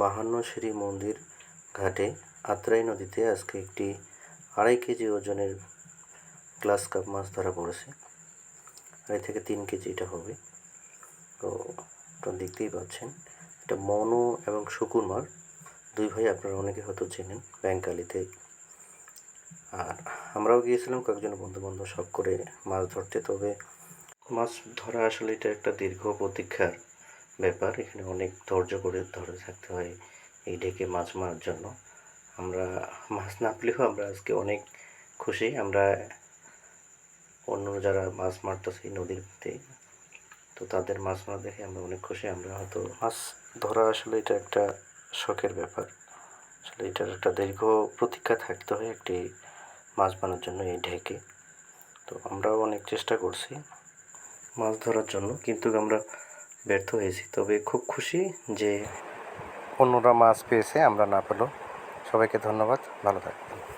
বাহান্ন সিঁড়ি মন্দির ঘাটে আত্রাই নদীতে আজকে একটি আড়াই কেজি ওজনের গ্লাস কাপ মাছ ধরা পড়েছে। আড়াই থেকে তিন কেজি এটা হবে। তো তো দেখতেই পাচ্ছেন, এটা মনো এবং শুকুর মাছ দুই ভাই আপনারা অনেকে হয়তো চেনেন ব্যাঙ্কালিতে আর আমরাও গিয়েছিলাম, কয়েকজন বন্ধু বান্ধব শখ করে মাছ ধরতে। তবে মাছ ধরা আসলে এটা একটা দীর্ঘ প্রতীক্ষার ব্যাপার। এখানে অনেক ধৈর্য করে ধরে থাকতে হয় এই ডেকে মাছ মারার জন্য। আমরা মাছ না পেলেও আমরা আজকে অনেক খুশি। আমরা অন্য যারা মাছ মারতেছে এই নদীতে তো তাদের মাছ মারা দেখে আমরা অনেক খুশি। আমরা হয়তো মাছ ধরা আসলে এটা একটা শখের ব্যাপার। আসলে এটার একটা দীর্ঘ প্রতীক্ষা থাকতে হয় একটি মাছ মারার জন্য এই ঢেকে তো আমরাও অনেক চেষ্টা করছি মাছ ধরার জন্য। কিন্তু আমরা ব্যর্থ হয়েছি। তবে খুব খুশি যে অন্যরা মাছ পেয়েছে, আমরা না পেলেও। সবাইকে ধন্যবাদ, ভালো থাকবেন।